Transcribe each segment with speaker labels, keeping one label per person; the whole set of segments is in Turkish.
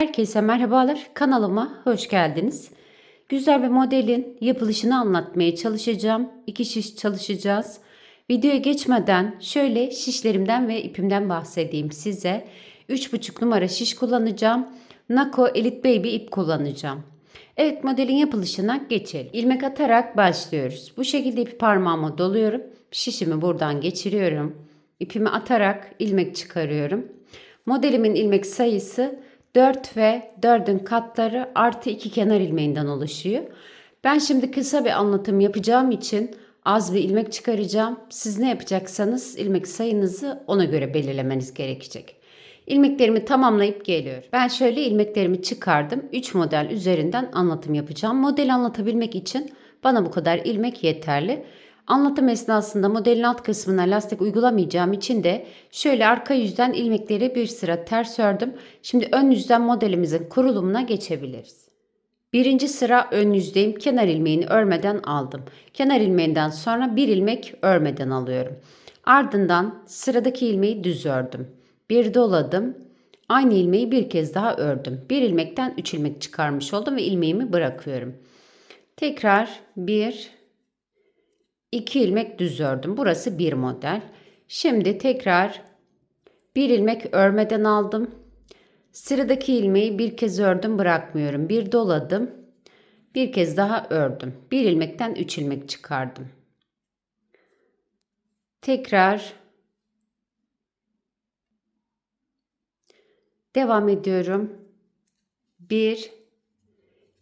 Speaker 1: Herkese merhabalar. Kanalıma hoş geldiniz. Güzel bir modelin yapılışını anlatmaya çalışacağım. İki şiş çalışacağız. Videoya geçmeden şöyle şişlerimden ve ipimden bahsedeyim size. 3,5 numara şiş kullanacağım. Nako Elite Baby ip kullanacağım. Evet modelin yapılışına geçelim. İlmek atarak başlıyoruz. Bu şekilde ipi parmağıma doluyorum. Şişimi buradan geçiriyorum. İpimi atarak ilmek çıkarıyorum. Modelimin ilmek sayısı 4 ve 4'ün katları artı 2 kenar ilmeğinden oluşuyor. Ben şimdi kısa bir anlatım yapacağım için az bir ilmek çıkaracağım. Siz ne yapacaksanız ilmek sayınızı ona göre belirlemeniz gerekecek. İlmeklerimi tamamlayıp geliyorum. Ben şöyle ilmeklerimi çıkardım. 3 model üzerinden anlatım yapacağım. Model anlatabilmek için bana bu kadar ilmek yeterli. Anlatım esnasında modelin alt kısmına lastik uygulamayacağım için de şöyle arka yüzden ilmekleri bir sıra ters ördüm. Şimdi ön yüzden modelimizin kurulumuna geçebiliriz. Birinci sıra ön yüzdeyim. Kenar ilmeğini örmeden aldım. Kenar ilmeğinden sonra bir ilmek örmeden alıyorum. Ardından sıradaki ilmeği düz ördüm. Bir doladım. Aynı ilmeği bir kez daha ördüm. Bir ilmekten üç ilmek çıkarmış oldum ve ilmeğimi bırakıyorum. Tekrar bir, 2 ilmek düz ördüm. Burası bir model. Şimdi tekrar bir ilmek örmeden aldım. Sıradaki ilmeği bir kez ördüm bırakmıyorum. Bir doladım. Bir kez daha ördüm. Bir ilmekten 3 ilmek çıkardım. Tekrar devam ediyorum. 1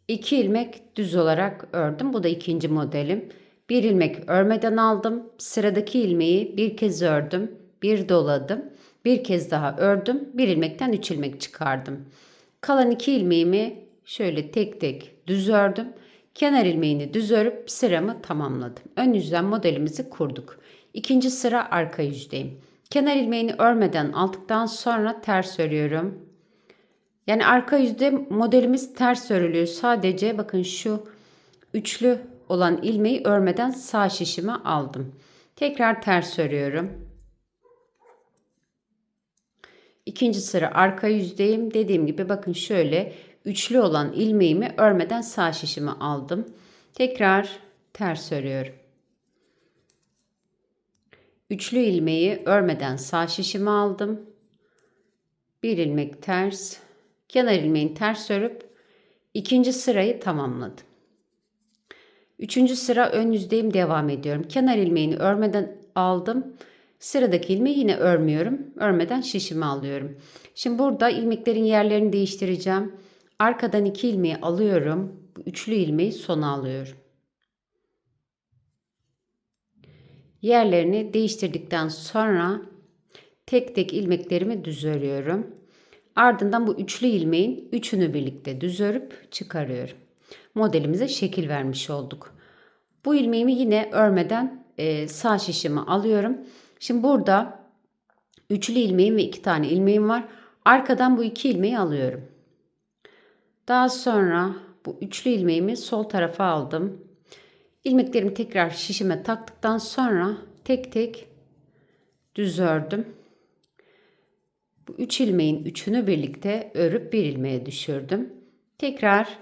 Speaker 1: 2 ilmek düz olarak ördüm. Bu da ikinci modelim. Bir ilmek örmeden aldım. Sıradaki ilmeği bir kez ördüm. Bir doladım. Bir kez daha ördüm. Bir ilmekten üç ilmek çıkardım. Kalan iki ilmeğimi şöyle tek tek düz ördüm. Kenar ilmeğini düz örüp sıramı tamamladım. Ön yüzden modelimizi kurduk. İkinci sıra arka yüzdeyim. Kenar ilmeğini örmeden aldıktan sonra ters örüyorum. Yani arka yüzde modelimiz ters örülüyor. Sadece bakın şu üçlü olan ilmeği örmeden sağ şişime aldım. Tekrar ters örüyorum. İkinci sıra arka yüzdeyim. Dediğim gibi bakın şöyle üçlü olan ilmeğimi örmeden sağ şişime aldım. Tekrar ters örüyorum. Üçlü ilmeği örmeden sağ şişime aldım. Bir ilmek ters, kenar ilmeğini ters örüp ikinci sırayı tamamladım. Üçüncü sıra ön yüzdeyim devam ediyorum. Kenar ilmeğini örmeden aldım. Sıradaki ilmeği yine örmüyorum. Örmeden şişimi alıyorum. Şimdi burada ilmeklerin yerlerini değiştireceğim. Arkadan iki ilmeği alıyorum. Bu üçlü ilmeği sona alıyorum. Yerlerini değiştirdikten sonra tek tek ilmeklerimi düz örüyorum. Ardından bu üçlü ilmeğin üçünü birlikte düz örüp çıkarıyorum modelimize şekil vermiş olduk. Bu ilmeğimi yine örmeden e, sağ şişimi alıyorum. Şimdi burada üçlü ilmeğim ve iki tane ilmeğim var. Arkadan bu iki ilmeği alıyorum. Daha sonra bu üçlü ilmeğimi sol tarafa aldım. İlmeklerimi tekrar şişime taktıktan sonra tek tek düz ördüm. Bu üç ilmeğin üçünü birlikte örüp bir ilmeğe düşürdüm. Tekrar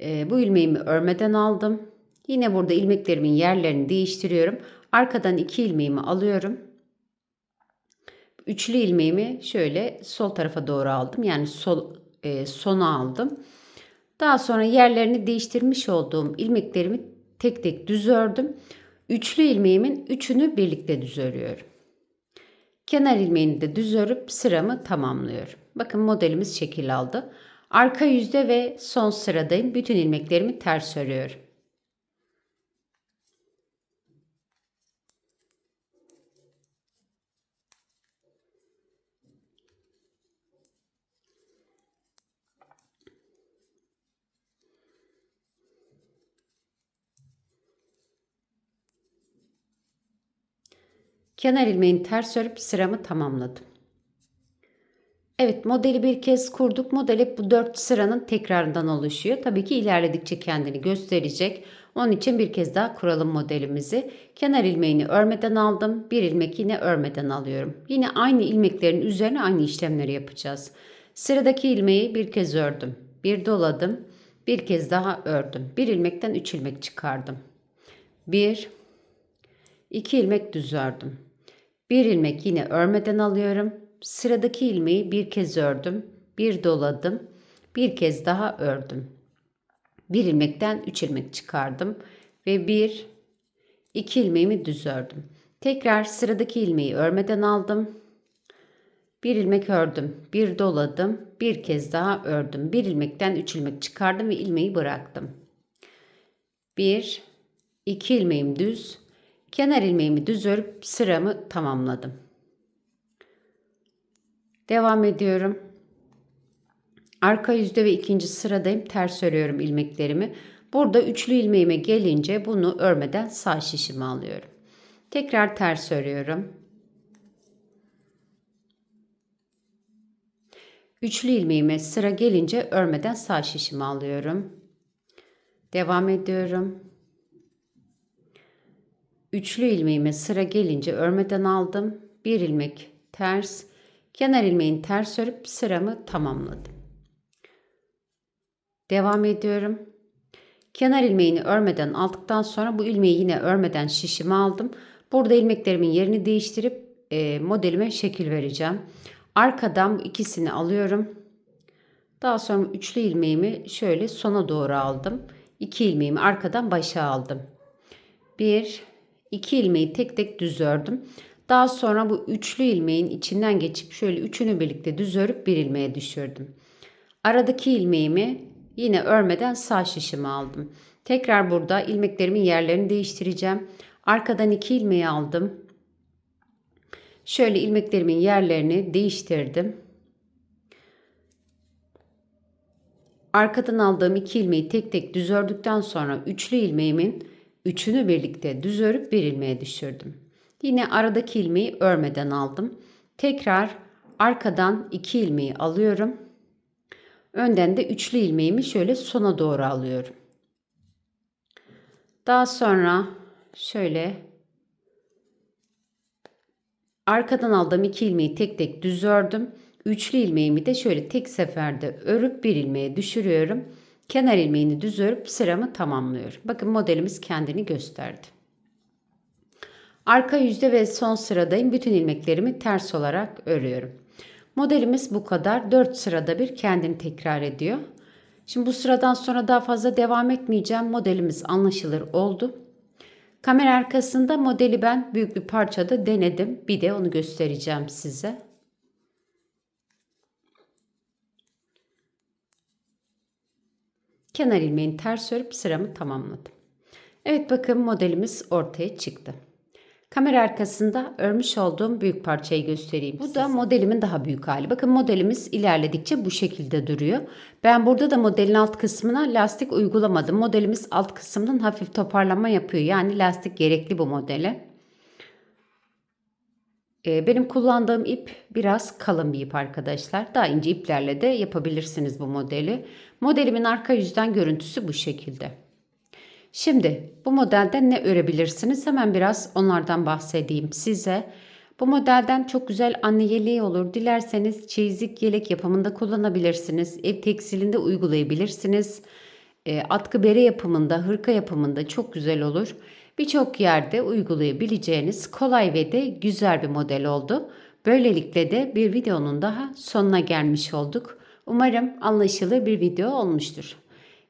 Speaker 1: e, bu ilmeğimi örmeden aldım. Yine burada ilmeklerimin yerlerini değiştiriyorum. Arkadan iki ilmeğimi alıyorum. Üçlü ilmeğimi şöyle sol tarafa doğru aldım. Yani sol e, sona aldım. Daha sonra yerlerini değiştirmiş olduğum ilmeklerimi tek tek düz ördüm. Üçlü ilmeğimin üçünü birlikte düz örüyorum. Kenar ilmeğini de düz örüp sıramı tamamlıyorum. Bakın modelimiz şekil aldı. Arka yüzde ve son sıradayım. Bütün ilmeklerimi ters örüyorum. Kenar ilmeğini ters örüp sıramı tamamladım. Evet modeli bir kez kurduk. Model hep bu dört sıranın tekrarından oluşuyor. Tabii ki ilerledikçe kendini gösterecek. Onun için bir kez daha kuralım modelimizi. Kenar ilmeğini örmeden aldım. Bir ilmek yine örmeden alıyorum. Yine aynı ilmeklerin üzerine aynı işlemleri yapacağız. Sıradaki ilmeği bir kez ördüm. Bir doladım. Bir kez daha ördüm. Bir ilmekten üç ilmek çıkardım. Bir, iki ilmek düz ördüm. Bir ilmek yine örmeden alıyorum. Sıradaki ilmeği bir kez ördüm. Bir doladım. Bir kez daha ördüm. Bir ilmekten üç ilmek çıkardım. Ve bir, iki ilmeğimi düz ördüm. Tekrar sıradaki ilmeği örmeden aldım. Bir ilmek ördüm, bir doladım, bir kez daha ördüm. Bir ilmekten üç ilmek çıkardım ve ilmeği bıraktım. Bir, iki ilmeğim düz, kenar ilmeğimi düz örüp sıramı tamamladım. Devam ediyorum. Arka yüzde ve ikinci sıradayım. Ters örüyorum ilmeklerimi. Burada üçlü ilmeğime gelince bunu örmeden sağ şişimi alıyorum. Tekrar ters örüyorum. Üçlü ilmeğime sıra gelince örmeden sağ şişimi alıyorum. Devam ediyorum. Üçlü ilmeğime sıra gelince örmeden aldım. Bir ilmek ters, kenar ilmeğini ters örüp sıramı tamamladım. Devam ediyorum. Kenar ilmeğini örmeden aldıktan sonra bu ilmeği yine örmeden şişime aldım. Burada ilmeklerimin yerini değiştirip e, modelime şekil vereceğim. Arkadan bu ikisini alıyorum. Daha sonra üçlü ilmeğimi şöyle sona doğru aldım. İki ilmeğimi arkadan başa aldım. Bir, iki ilmeği tek tek düz ördüm. Daha sonra bu üçlü ilmeğin içinden geçip şöyle üçünü birlikte düz örüp bir ilmeğe düşürdüm. Aradaki ilmeğimi yine örmeden sağ şişimi aldım. Tekrar burada ilmeklerimin yerlerini değiştireceğim. Arkadan iki ilmeği aldım. Şöyle ilmeklerimin yerlerini değiştirdim. Arkadan aldığım iki ilmeği tek tek düz ördükten sonra üçlü ilmeğimin üçünü birlikte düz örüp bir ilmeğe düşürdüm. Yine aradaki ilmeği örmeden aldım. Tekrar arkadan iki ilmeği alıyorum. Önden de üçlü ilmeğimi şöyle sona doğru alıyorum. Daha sonra şöyle Arkadan aldığım iki ilmeği tek tek düz ördüm. Üçlü ilmeğimi de şöyle tek seferde örüp bir ilmeğe düşürüyorum. Kenar ilmeğini düz örüp sıramı tamamlıyorum. Bakın modelimiz kendini gösterdi. Arka yüzde ve son sıradayım. Bütün ilmeklerimi ters olarak örüyorum. Modelimiz bu kadar. 4 sırada bir kendini tekrar ediyor. Şimdi bu sıradan sonra daha fazla devam etmeyeceğim. Modelimiz anlaşılır oldu. Kamera arkasında modeli ben büyük bir parçada denedim. Bir de onu göstereceğim size. Kenar ilmeğini ters örüp sıramı tamamladım. Evet bakın modelimiz ortaya çıktı. Kamera arkasında örmüş olduğum büyük parçayı göstereyim Bu size. da modelimin daha büyük hali. Bakın modelimiz ilerledikçe bu şekilde duruyor. Ben burada da modelin alt kısmına lastik uygulamadım. Modelimiz alt kısmından hafif toparlama yapıyor. Yani lastik gerekli bu modele. Ee, benim kullandığım ip biraz kalın bir ip arkadaşlar. Daha ince iplerle de yapabilirsiniz bu modeli. Modelimin arka yüzden görüntüsü bu şekilde. Şimdi bu modelden ne örebilirsiniz? Hemen biraz onlardan bahsedeyim size. Bu modelden çok güzel anne yeleği olur. Dilerseniz çeyizik yelek yapımında kullanabilirsiniz. Ev tekstilinde uygulayabilirsiniz. E, atkı bere yapımında, hırka yapımında çok güzel olur. Birçok yerde uygulayabileceğiniz kolay ve de güzel bir model oldu. Böylelikle de bir videonun daha sonuna gelmiş olduk. Umarım anlaşılır bir video olmuştur.